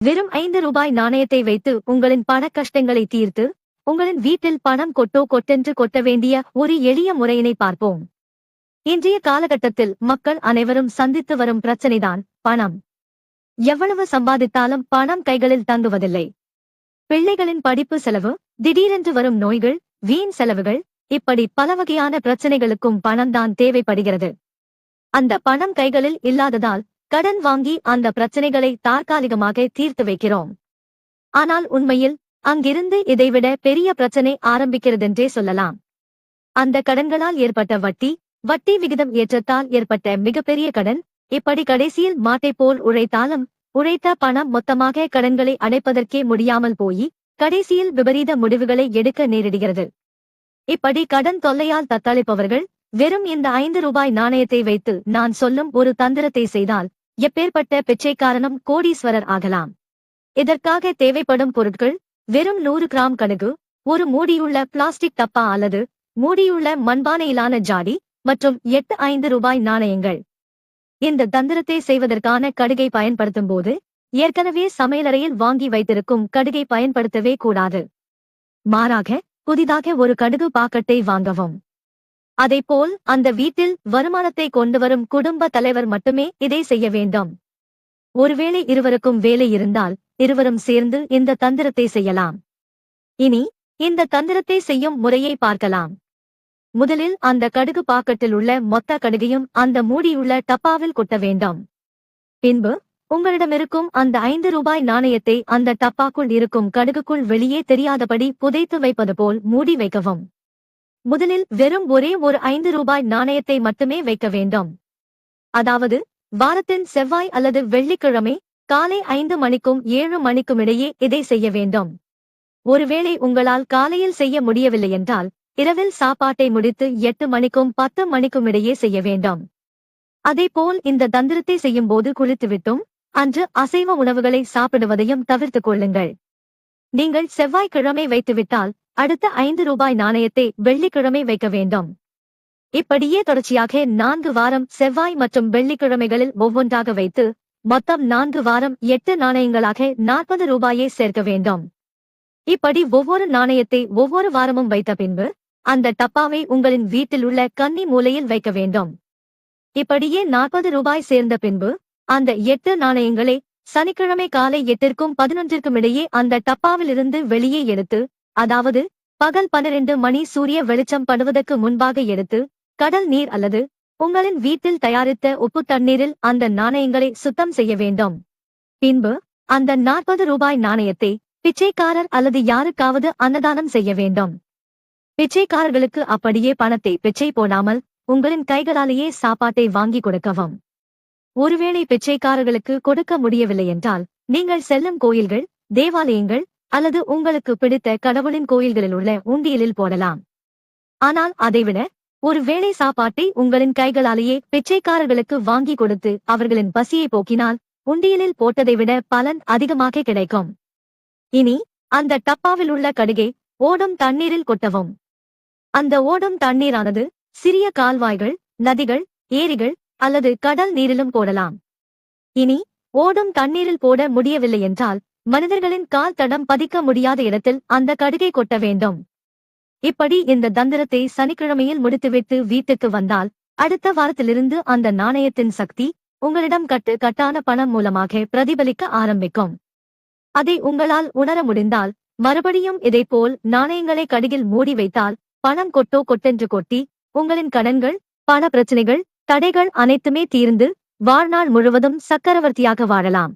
வெறும் ஐந்து ரூபாய் நாணயத்தை வைத்து உங்களின் பண கஷ்டங்களை தீர்த்து உங்களின் வீட்டில் பணம் கொட்டோ கொட்டென்று கொட்ட வேண்டிய ஒரு எளிய முறையினை பார்ப்போம். இன்றைய காலகட்டத்தில் மக்கள் அனைவரும் சந்தித்து வரும் பிரச்சனைதான் பணம். எவ்வளவு சம்பாதித்தாலும் பணம் கைகளில் தங்குவதில்லை. பிள்ளைகளின் படிப்பு செலவு திடீரென்று வரும் நோய்கள் வீண் செலவுகள் இப்படி பல வகையான பிரச்சனைகளுக்கும் பணம்தான் தேவைப்படுகிறது. அந்த பணம் கைகளில் இல்லாததால் கடன் வாங்கி அந்த பிரச்சனைகளை தற்காலிகமாக தீர்த்து வைக்கிறோம். ஆனால் உண்மையில் அங்கிருந்து இதைவிட பெரிய பிரச்சனை ஆரம்பிக்கிறதென்றே சொல்லலாம். அந்த கடன்களால் ஏற்பட்ட வட்டி வட்டி விகிதம் ஏற்றத்தால் ஏற்பட்ட மிகப்பெரிய கடன் இப்படி கடைசியில் மாட்டை போல் உழைத்தாலும் உழைத்த பணம் மொத்தமாக கடன்களை அடைப்பதற்கே முடியாமல் போய் கடைசியில் விபரீத முடிவுகளை எடுக்க நேரிடுகிறது. இப்படி கடன் தொல்லையால் தத்தளிப்பவர்கள் வெறும் இந்த ஐந்து ரூபாய் நாணயத்தை வைத்து நான் சொல்லும் ஒரு தந்திரத்தை செய்தால் எப்பேற்பட்ட பிச்சைக்காரனும் கோடீஸ்வரர் ஆகலாம். இதற்காக தேவைப்படும் பொருட்கள்? வெறும் நூறு கிராம் கடுகு ஒரு மூடியுள்ள பிளாஸ்டிக் டப்பா அல்லது மூடியுள்ள மண்பானையிலான ஜாடி மற்றும் எட்டு ஐந்து ரூபாய் நாணயங்கள். இந்த தந்திரத்தை செய்வதற்கான கடுகை பயன்படுத்தும் போது ஏற்கனவே சமையலறையில் வாங்கி வைத்திருக்கும் கடுகை பயன்படுத்தவே கூடாது. மாறாக புதிதாக ஒரு கடுகு பாக்கெட்டை வாங்கவும். அதைப்போல் அந்த வீட்டில் வருமானத்தை கொண்டு வரும் குடும்ப தலைவர் மட்டுமே இதை செய்ய வேண்டும். ஒருவேளை இருவருக்கும் வேலை இருந்தால் இருவரும் சேர்ந்து இந்த தந்திரத்தை செய்யலாம். இனி இந்த தந்திரத்தை செய்யும் முறையை பார்க்கலாம். முதலில் அந்த கடுகு பாக்கெட்டில் உள்ள மொத்த கடுகையும் அந்த மூடியுள்ள டப்பாவில் கொட்ட வேண்டும். பின்பு உங்களிடமிருக்கும் அந்த ஐந்து ரூபாய் நாணயத்தை அந்த டப்பாக்குள் இருக்கும் கடுகுக்குள் வெளியே தெரியாதபடி புதைத்து வைப்பது போல் மூடி வைக்கவும். முதலில் வெறும் ஒரே ஒரு ஐந்து ரூபாய் நாணயத்தை மட்டுமே வைக்க வேண்டும். அதாவது வாரத்தின் செவ்வாய் அல்லது வெள்ளிக்கிழமை காலை ஐந்து மணிக்கும் ஏழு மணிக்கும் இடையே இதை செய்ய வேண்டும். ஒருவேளை உங்களால் காலையில் செய்ய முடியவில்லை என்றால் இரவில் சாப்பாட்டை முடித்து எட்டு மணிக்கும் பத்து மணிக்கும் இடையே செய்ய வேண்டும். அதேபோல் இந்த தந்திரத்தை செய்யும் போது குளித்துவிட்டும் அன்று அசைவ உணவுகளை சாப்பிடுவதையும் தவிர்த்துக் கொள்ளுங்கள். நீங்கள் செவ்வாய்க்கிழமை வைத்துவிட்டால் அடுத்த ஐந்து ரூபாய் நாணயத்தை வெள்ளிக்கிழமை வைக்க வேண்டும். இப்படியே தொடர்ச்சியாக நான்கு வாரம் செவ்வாய் மற்றும் வெள்ளிக்கிழமைகளில் ஒவ்வொன்றாக வைத்து மொத்தம் நான்கு வாரம் எட்டு நாணயங்களாக நாற்பது ரூபாயை சேர்க்க வேண்டும். இப்படி ஒவ்வொரு நாணயத்தை ஒவ்வொரு வாரமும் வைத்த பின்பு அந்த டப்பாவை உங்களின் வீட்டில் உள்ள கன்னி மூலையில் வைக்க வேண்டும். இப்படியே நாற்பது ரூபாய் சேர்ந்த பின்பு அந்த எட்டு நாணயங்களை சனிக்கிழமை காலை எட்டிற்கும் பதினொன்றிற்கும் இடையே அந்த டப்பாவிலிருந்து வெளியே எடுத்து அதாவது பகல் பன்னிரண்டு மணி சூரிய வெளிச்சம் படுவதற்கு முன்பாக எடுத்து கடல் நீர் அல்லது உங்களின் வீட்டில் தயாரித்த உப்பு தண்ணீரில் அந்த நாணயங்களை சுத்தம் செய்ய வேண்டும். பின்பு அந்த நாற்பது ரூபாய் நாணயத்தை பிச்சைக்காரர் அல்லது யாருக்காவது அன்னதானம் செய்ய வேண்டும். பிச்சைக்காரர்களுக்கு அப்படியே பணத்தை பிச்சை போடாமல் உங்களின் கைகளாலேயே சாப்பாட்டை வாங்கி கொடுக்கவும். ஒருவேளை பிச்சைக்காரர்களுக்கு கொடுக்க முடியவில்லை என்றால் நீங்கள் செல்லும் கோயில்கள் தேவாலயங்கள் அல்லது உங்களுக்கு பிடித்த கடவுளின் கோயில்களில் உள்ள உண்டியலில் போடலாம். ஆனால் அதைவிட ஒரு வேளை சாப்பாட்டை உங்களின் கைகளாலேயே பிச்சைக்காரர்களுக்கு வாங்கி கொடுத்து அவர்களின் பசியை போக்கினால் உண்டியலில் போட்டதை விட பலன் அதிகமாக கிடைக்கும். இனி அந்த டப்பாவில் உள்ள கடுகை ஓடும் தண்ணீரில் கொட்டவும். அந்த ஓடும் தண்ணீரானது சிறிய கால்வாய்கள் நதிகள் ஏரிகள் அல்லது கடல் நீரிலும் போடலாம். இனி ஓடும் தண்ணீரில் போட முடியவில்லை என்றால் மனிதர்களின் கால் தடம் பதிக்க முடியாத இடத்தில் அந்த கடுகை கொட்ட வேண்டும். இப்படி இந்த தந்திரத்தை சனிக்கிழமையில் முடித்துவிட்டு வீட்டுக்கு வந்தால் அடுத்த வாரத்திலிருந்து அந்த நாணயத்தின் சக்தி உங்களிடம் கட்டு கட்டான பணம் மூலமாக பிரதிபலிக்க ஆரம்பிக்கும். அதை உங்களால் உணர முடிந்தால் மறுபடியும் இதைப்போல் நாணயங்களை கடுகில் மூடி வைத்தால் பணம் கொட்டோ கொட்டென்று கொட்டி உங்களின் கடன்கள் பண பிரச்சனைகள் தடைகள் அனைத்துமே தீர்ந்து வாழ்நாள் முழுவதும் சக்கரவர்த்தியாக வாழலாம்.